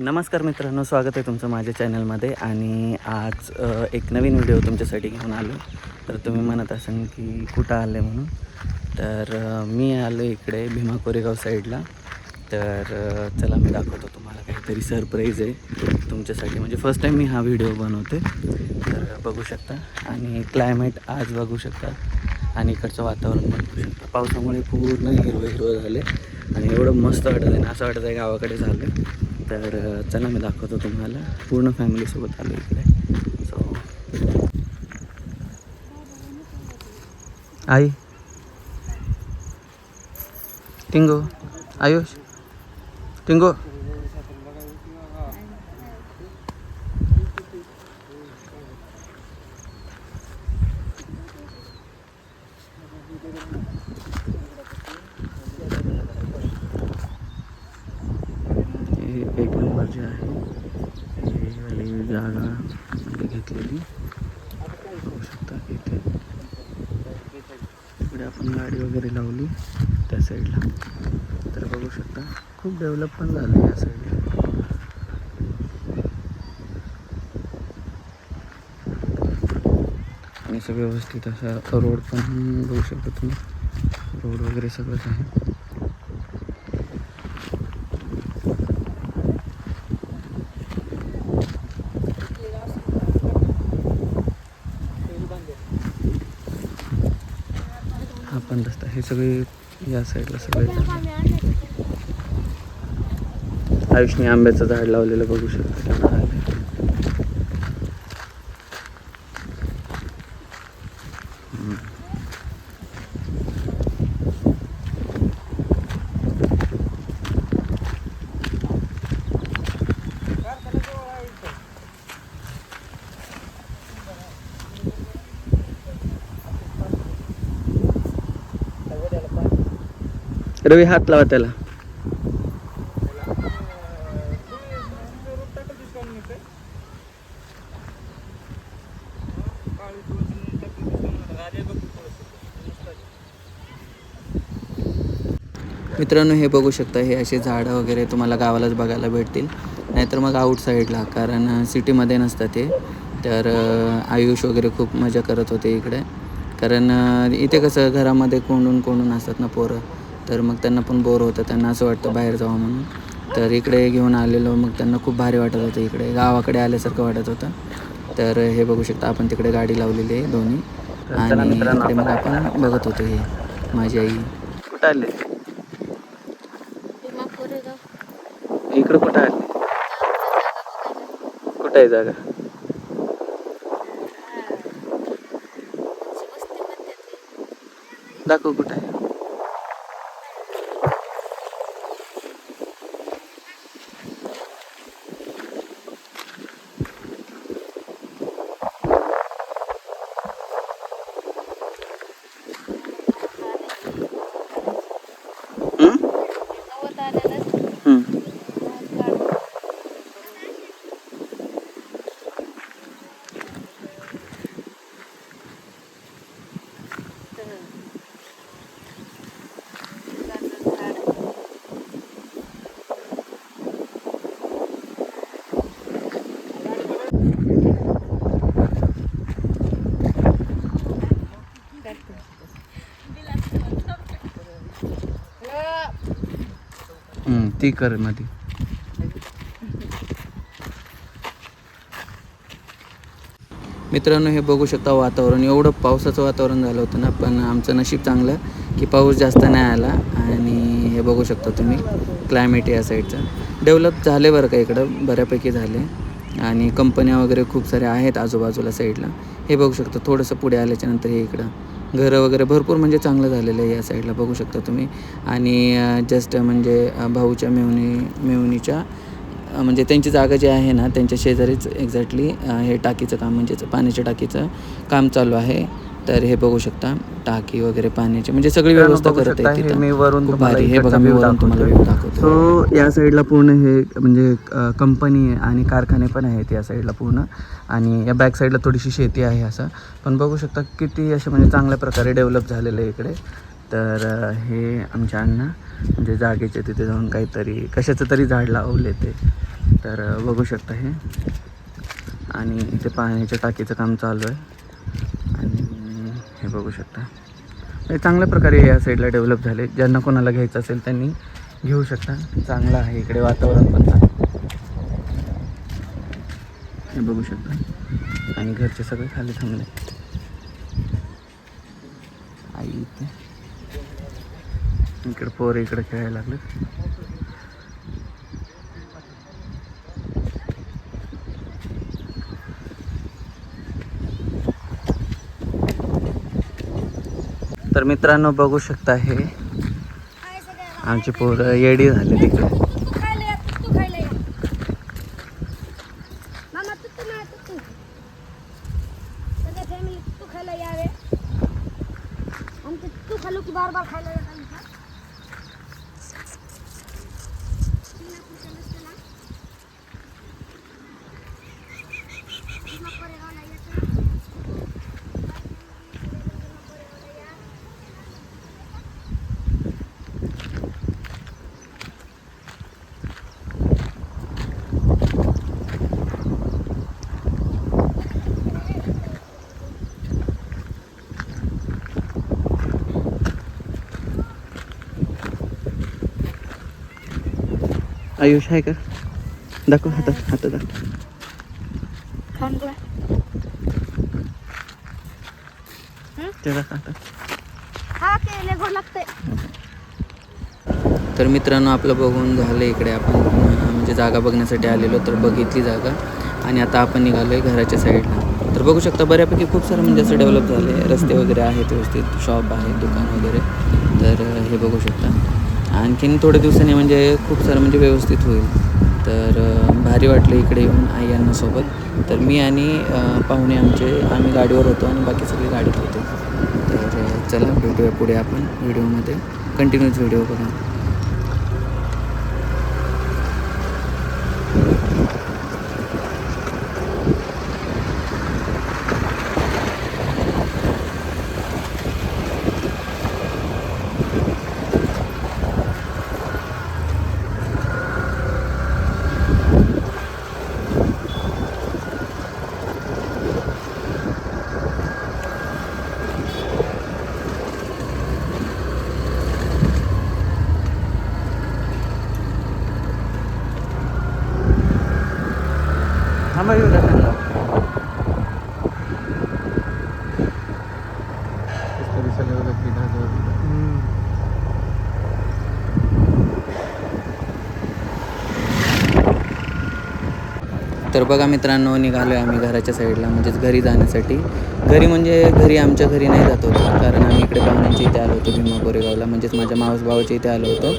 नमस्कार मित्रांनो स्वागत आहे तुमचं माझ्या चॅनलमध्ये. आणि आज एक नवीन व्हिडिओ तुमच्यासाठी घेऊन आलो. तर तुम्ही म्हणत असाल की कुठं आले म्हणून. तर मी आलो इकडे भीमा कोरेगाव साईडला. तर चला मी दाखवतो तुम्हाला काहीतरी सरप्राईज आहे तुमच्यासाठी. म्हणजे फर्स्ट टाईम मी हा व्हिडिओ बनवते. तर बघू शकता. आणि क्लायमेट आज बघू शकता. आणि इकडचं वातावरण बघू शकता. पावसामुळे पूर्ण हिरवं हिरवं झाले आणि एवढं मस्त वाटत आहे ना असं वाटत आहे गावाकडे झालं. तर चला मी दाखवतो तुम्हाला. पूर्ण फॅमिलीसोबत आलो इकडे. सो आई. टिंगो. आयुष. टिंगो हे एक नंबर जे आहे ही वाली जागा म्हणजे घेतलेली शकता इथे इकडे आपण गाडी वगैरे लावली त्या साईडला. तर बघू शकता खूप डेव्हलप पण झालं या साईडला. आणि असं व्यवस्थित असा रोड पण बघू शकता तुम्ही. रोड वगैरे सगळंच आहे. हा रस्ता हे सगळे या साईडला सगळे आयुषने आंब्याचं झाड लावलेलं बघू शकता. रवी हात लावा त्याला. मित्रांनो हे बघू शकता हे असे झाडं वगैरे तुम्हाला गावालाच बघायला भेटतील. नाहीतर मग आउटसाईडला कारण सिटीमध्ये नसतं ते. तर आयुष वगैरे खूप मजा करत होते इकडे. कारण इथे कसं घरामध्ये कोंडून कोंडून असतात ना पोरं. तर मग त्यांना पण बोर होतं. त्यांना असं वाटतं बाहेर जावं म्हणून. तर इकडे घेऊन आलेलो. मग त्यांना खूप भारी वाटत होतं इकडे. गावाकडे आल्यासारखं वाटत होतं. तर हे बघू शकता आपण तिकडे गाडी लावलेली आहे दोन्ही. आणि इकडे मग आपण बघत होतो हे माझी आई. कुठं आले? इकडं कुठं आले? कुठं आहे जागा? दाखव कुठं आहे हं? गवत आलेलं हं. ती कर मध्ये मित्रांनो हे बघू शकता वातावरण. एवढं पावसाचं वातावरण झालं होतं ना पण आमचं नशीब चांगलं की पाऊस जास्त नाही आला. आणि हे बघू शकता तुम्ही क्लायमेट या साईडचं डेव्हलप झाले बरं का इकडं? बऱ्यापैकी झाले. आणि कंपन्या वगैरे खूप साऱ्या आहेत आजूबाजूला साईडला हे बघू शकता थोडंसं पुढे आल्याच्यानंतर हे इकडं. घरं वगैरे भरपूर म्हणजे चांगलं झालेलं आहे या साईडला बघू शकता तुम्ही. आणि जस्ट म्हणजे भाऊच्या मेवणी मेवणीच्या म्हणजे त्यांची जागा जी आहे ना त्यांच्या शेजारीच एक्झॅक्टली हे टाकीचं काम म्हणजेच पाण्याच्या टाकीचं काम चालू आहे. तर हे बघू शकता टाकी वगैरे पाण्याची म्हणजे सगळी व्यवस्था करत आहे तिथं. मी वरून खूप तुम्हाला भारी. हे बघा मी वरून तुम्हाला दाखवतो सो या साईडला पूर्ण हे म्हणजे कंपनी आहे आणि कारखाने पण आहेत या साईडला पूर्ण. आणि या बॅक साईडला थोडीशी शेती आहे असं. पण बघू शकता किती असे म्हणजे चांगल्या प्रकारे डेव्हलप झालेलं आहे इकडे. तर हे आमच्या अण्णा म्हणजे जागेचे तिथे जाऊन काहीतरी कशाचं तरी झाड लावले ते. तर बघू शकता हे. आणि इथे पाण्याच्या टाकीचं काम चालू आहे. हे बघू शकता. हे चांगल्या प्रकारे या साईडला डेव्हलप झाले. ज्यांना कोणाला घ्यायचं असेल त्यांनी घेऊ शकता. चांगलं आहे इकडे वातावरण पण हे बघू शकता. आणि घरचे सगळे खाली थांबले. आई इथे. इकडे पोर इकडे खेळायला लागले तर मित्रांनो बघू शकता हे. आमची पोरं येडी झाली तिकडे तू खायला या तू खायला या मामा तू तू ना तू तू सगळ्या फॅमिली तू खायला यावे आमचे तू खालो की बार बार खायला येतात आयुष आहे का? दाखव हातात हातात दाखव हातात. हा तर मित्रांनो आपलं बघून झालं इकडे. आपण म्हणजे जागा बघण्यासाठी आलेलो तर बघितली जागा. आणि आता आपण निघालो आहे घराच्या साईडला. तर बघू शकता बऱ्यापैकी खूप सारं म्हणजे असं डेव्हलप झालं आहे रस्ते वगैरे आहेत व्यवस्थित शॉप आहे दुकान वगैरे. तर हे बघू शकता. आणखीन थोड्या दिवसांनी म्हणजे खूप सारं म्हणजे व्यवस्थित होईल. तर भारी वाटलं इकडे येऊन आई यांनासोबत तर मी आणि पाहुणे आमचे आम्ही गाडीवर होतो आणि बाकी सगळे गाडीत होते तर चला भेटूया पुढे आपण व्हिडिओमध्ये. कंटिन्यूच व्हिडिओ बघा. थांबा तर बघा मित्रांनो निघालो आहे आम्ही घराच्या साईडला म्हणजेच घरी जाण्यासाठी. घरी म्हणजे घरी आमच्या घरी नाही जात होतो कारण आम्ही इकडे पाहुण्यांच्या इथे आलो होतो भीमा कोरेगावला म्हणजेच माझ्या मावस भावाच्या इथे आलो होतो.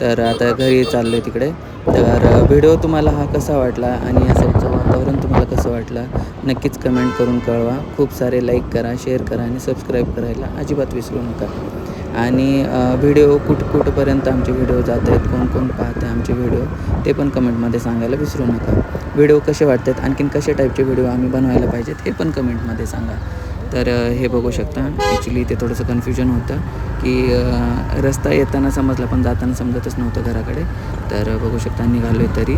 तर आता घरी चाललो आहे तिकडे. तर व्हिडिओ तुम्हाला हा कसा वाटला आणि या साईडचं वातावरण तुम्हाला कसं वाटलं? नक्कीच कमेंट करून कळवा. खूप सारे लाईक करा शेअर करा आणि सबस्क्राईब करायला अजिबात विसरू नका. आणि व्हिडिओ कुठ कुठपर्यंत आमचे व्हिडिओ जात आहेत कोण कोण पाहत आहे आमचे व्हिडिओ ते पण कमेंटमध्ये सांगायला विसरू नका. व्हिडिओ कसे वाटतात आणखीन कशा टाईपचे व्हिडिओ आम्ही बनवायला पाहिजेत हे पण कमेंटमध्ये सांगा. तर हे बघू शकता. ॲक्च्युली इथे थोडंसं कन्फ्युजन होतं की रस्ता येताना समजला पण जाताना समजतच नव्हतं घराकडे. तर बघू शकता निघालो आहे तरी.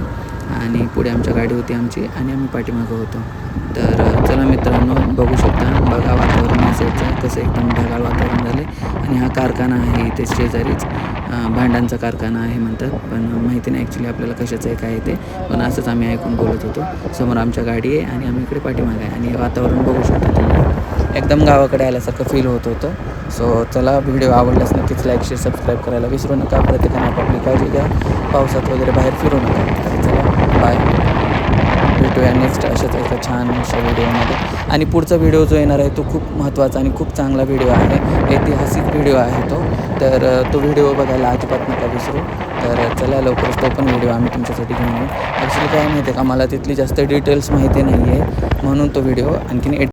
आणि पुढे आमच्या गाडी होती आमची आणि आम्ही पाठीमागं होतो. तर चला मित्रांनो बघू शकता बघा वातावरण असायचं. कसं एकदम ढगाळ वातावरण झाले आणि हा कारखाना आहे इथे शेजारीच. भांड्यांचा कारखाना आहे म्हणतात. पण माहिती नाही ॲक्च्युली आपल्याला कशाचं आहे काय आहे ते. पण असंच आम्ही ऐकून बोलत होतो. समोर आमच्या गाडी आहे आणि आम्ही इकडे पाठीमागं आहे. आणि वातावरण बघू शकता एकदम गावाकडे आल्यासारखं फील होत होतं. सो चला व्हिडिओ आवडल्यास नक्कीच लाईक शेअर सबस्क्राईब करायला विसरू नका. प्रत्येकाने आपापली काळजी घ्या. पावसात वगैरे बाहेर फिरू नका. बाय. भेटूया नेक्स्ट अशाच एका छान अशा व्हिडिओमध्ये आणि पुढचा व्हिडिओ जो येणार आहे तो खूप महत्त्वाचा आणि खूप चांगला व्हिडिओ आहे. ऐतिहासिक व्हिडिओ आहे तो. तर तो व्हिडिओ बघायला अजिबात नका विसरू. तर चला लवकरच तो पण व्हिडिओ आम्ही तुमच्यासाठी घेऊन येऊ. ॲक्च्युली काय माहिती आहे का मला तिथली जास्त डिटेल्स माहिती नाही आहे म्हणून तो व्हिडिओ आणखीन एड